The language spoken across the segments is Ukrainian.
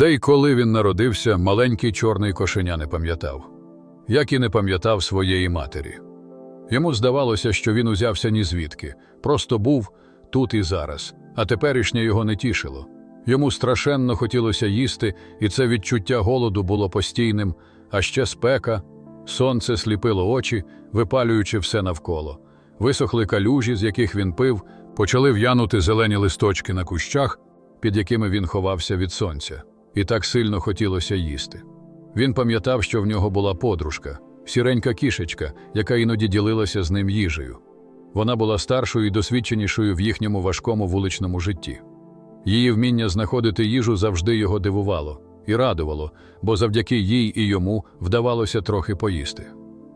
Де й коли він народився, маленький чорний кошеня не пам'ятав, як і не пам'ятав своєї матері. Йому здавалося, що він узявся ні звідки, просто був тут і зараз, а теперішнє його не тішило. Йому страшенно хотілося їсти, і це відчуття голоду було постійним, а ще спека, сонце сліпило очі, випалюючи все навколо. Висохли калюжі, з яких він пив, почали в'янути зелені листочки на кущах, під якими він ховався від сонця, і так сильно хотілося їсти. Він пам'ятав, що в нього була подружка, сіренька кішечка, яка іноді ділилася з ним їжею. Вона була старшою і досвідченішою в їхньому важкому вуличному житті. Її вміння знаходити їжу завжди його дивувало і радувало, бо завдяки їй і йому вдавалося трохи поїсти.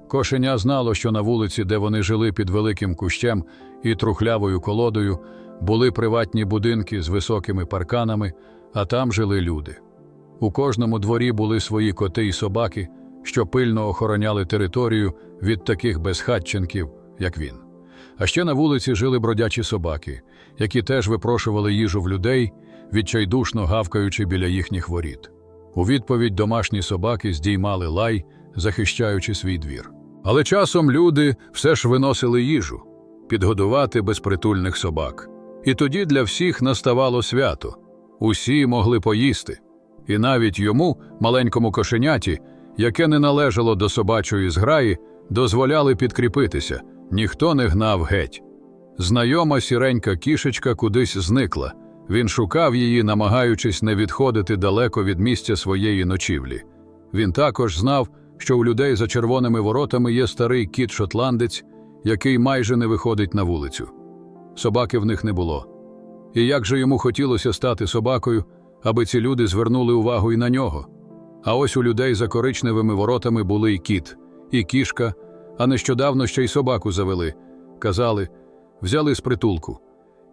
Кошеня знало, що на вулиці, де вони жили під великим кущем і трухлявою колодою, були приватні будинки з високими парканами, а там жили люди. У кожному дворі були свої коти і собаки, що пильно охороняли територію від таких безхатченків, як він. А ще на вулиці жили бродячі собаки, які теж випрошували їжу в людей, відчайдушно гавкаючи біля їхніх воріт. У відповідь домашні собаки здіймали лай, захищаючи свій двір. Але часом люди все ж виносили їжу підгодувати безпритульних собак. І тоді для всіх наставало свято. Усі могли поїсти. І навіть йому, маленькому кошеняті, яке не належало до собачої зграї, дозволяли підкріпитися, ніхто не гнав геть. Знайома сіренька кішечка кудись зникла. Він шукав її, намагаючись не відходити далеко від місця своєї ночівлі. Він також знав, що у людей за червоними воротами є старий кіт-шотландець, який майже не виходить на вулицю. Собаки в них не було. І як же йому хотілося стати собакою, аби ці люди звернули увагу і на нього. А ось у людей за коричневими воротами були і кіт, і кішка, а нещодавно ще й собаку завели. Казали, взяли з притулку.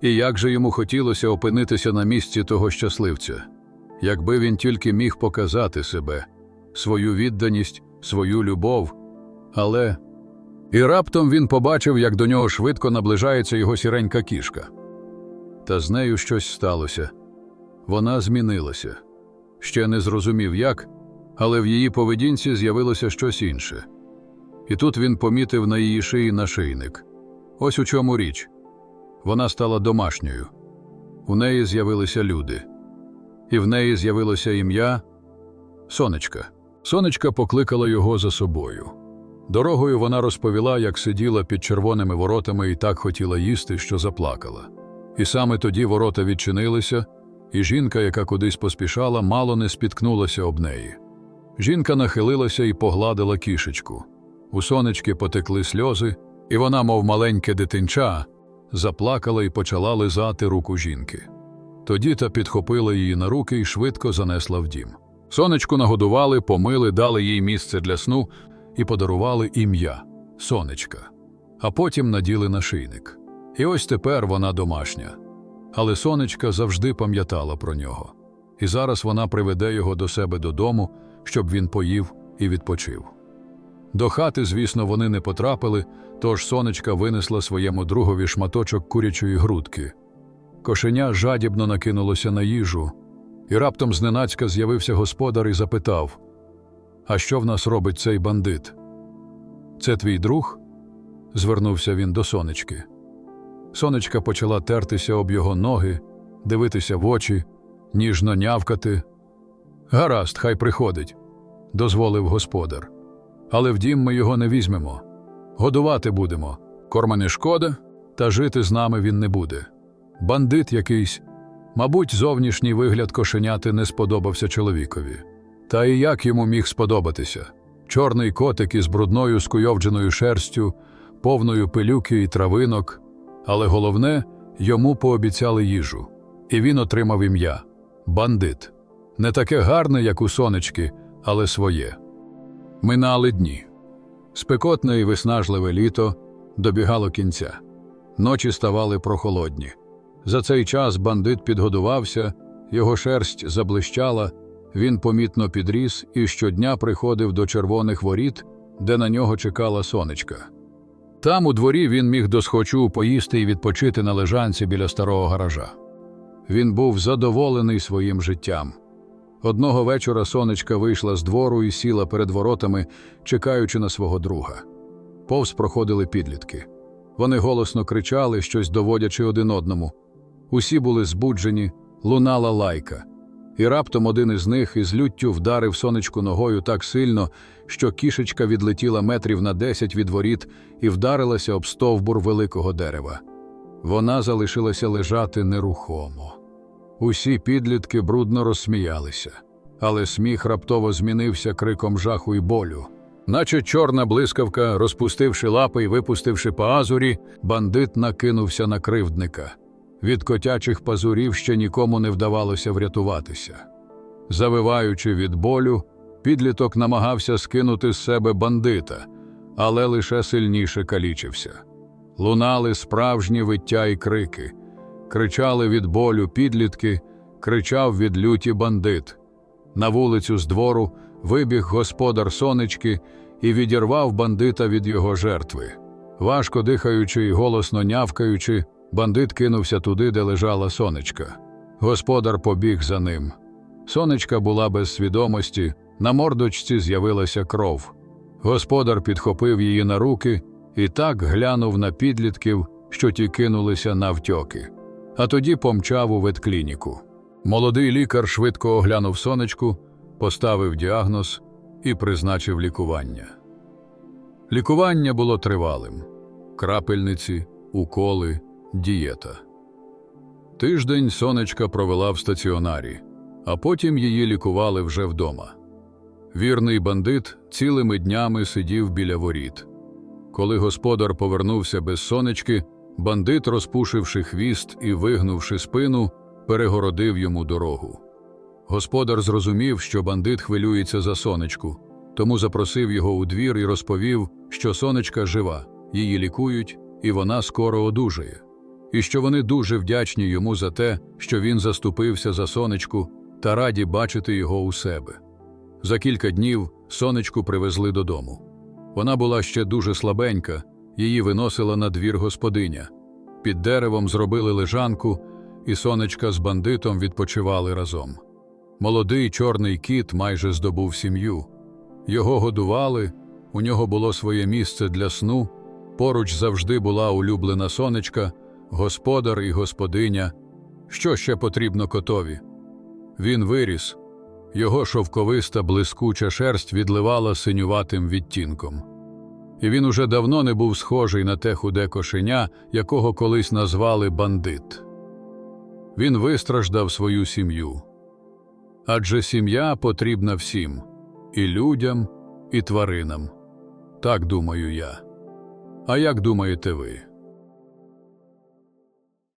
І як же йому хотілося опинитися на місці того щасливця, якби він тільки міг показати себе, свою відданість, свою любов. Але. І раптом він побачив, як до нього швидко наближається його сіренька кішка. Та з нею щось сталося. Вона змінилася. Ще не зрозумів як, але в її поведінці з'явилося щось інше. І тут він помітив на її шиї нашийник. Ось у чому річ. Вона стала домашньою. У неї з'явилися люди. І в неї з'явилося ім'я Сонечка. Сонечка покликала його за собою. Дорогою вона розповіла, як сиділа під червоними воротами і так хотіла їсти, що заплакала. І саме тоді ворота відчинилися, і жінка, яка кудись поспішала, мало не спіткнулася об неї. Жінка нахилилася і погладила кішечку. У сонечки потекли сльози, і вона, мов маленьке дитинча, заплакала і почала лизати руку жінки. Тоді та підхопила її на руки і швидко занесла в дім. Сонечку нагодували, помили, дали їй місце для сну і подарували ім'я Сонечка, а потім наділи нашийник. І ось тепер вона домашня. Але сонечка завжди пам'ятала про нього, і зараз вона приведе його до себе додому, щоб він поїв і відпочив. До хати, звісно, вони не потрапили, тож сонечка винесла своєму другові шматочок курячої грудки. Кошеня жадібно накинулося на їжу, і раптом зненацька з'явився господар і запитав: А що в нас робить цей бандит? Це твій друг? звернувся він до сонечки. Сонечка почала тертися об його ноги, дивитися в очі, ніжно нявкати. Гаразд, хай приходить, дозволив господар. Але в дім ми його не візьмемо. Годувати будемо. Корма не шкода, та жити з нами він не буде. Бандит якийсь, мабуть, зовнішній вигляд кошеняти не сподобався чоловікові. Та і як йому міг сподобатися? Чорний котик із брудною скуйовдженою шерстю, повною пилюки і травинок. Але головне, йому пообіцяли їжу, і він отримав ім'я бандит. Не таке гарне, як у сонечки, але своє. Минали дні. Спекотне і виснажливе літо добігало кінця. Ночі ставали прохолодні. За цей час бандит підгодувався, його шерсть заблищала, він помітно підріс і щодня приходив до червоних воріт, де на нього чекала сонечка. Там у дворі він міг досхочу поїсти і відпочити на лежанці біля старого гаража. Він був задоволений своїм життям. Одного вечора сонечка вийшла з двору і сіла перед воротами, чекаючи на свого друга. Повз проходили підлітки. Вони голосно кричали, щось доводячи один одному. Усі були збуджені, лунала лайка. І раптом один із них із люттю вдарив сонечку ногою так сильно, що кішечка відлетіла метрів на десять від воріт і вдарилася об стовбур великого дерева. Вона залишилася лежати нерухомо. Усі підлітки брудно розсміялися, але сміх раптово змінився криком жаху й болю. Наче чорна блискавка, розпустивши лапи й випустивши пазурі, бандит накинувся на кривдника. Від котячих пазурів ще нікому не вдавалося врятуватися. Завиваючи від болю, підліток намагався скинути з себе бандита, але лише сильніше калічився. Лунали справжні виття і крики, кричали від болю підлітки, кричав від люті бандит. На вулицю з двору вибіг господар сонечки і відірвав бандита від його жертви. Важко дихаючи і голосно нявкаючи, бандит кинувся туди, де лежала сонечка. Господар побіг за ним. Сонечка була без свідомості, на мордочці з'явилася кров. Господар підхопив її на руки і так глянув на підлітків, що ті кинулися навтьоки. А тоді помчав у ветклініку. Молодий лікар швидко оглянув сонечку, поставив діагноз і призначив лікування. Лікування було тривалим: крапельниці, уколи, дієта. Тиждень сонечка провела в стаціонарі, а потім її лікували вже вдома. Вірний бандит цілими днями сидів біля воріт. Коли господар повернувся без сонечки, бандит, розпушивши хвіст і вигнувши спину, перегородив йому дорогу. Господар зрозумів, що бандит хвилюється за сонечку, тому запросив його у двір і розповів, що сонечка жива, її лікують, і вона скоро одужає, і що вони дуже вдячні йому за те, що він заступився за сонечку та раді бачити його у себе. За кілька днів сонечку привезли додому. Вона була ще дуже слабенька, її виносила на двір господиня. Під деревом зробили лежанку, і сонечка з бандитом відпочивали разом. Молодий чорний кіт майже здобув сім'ю. Його годували, у нього було своє місце для сну, поруч завжди була улюблена сонечка, господар і господиня. Що ще потрібно котові? Він виріс, його шовковиста блискуча шерсть відливала синюватим відтінком. І він уже давно не був схожий на те худе кошеня, якого колись назвали бандит. Він вистраждав свою сім'ю. Адже сім'я потрібна всім і людям, і тваринам. Так думаю я. А як думаєте ви?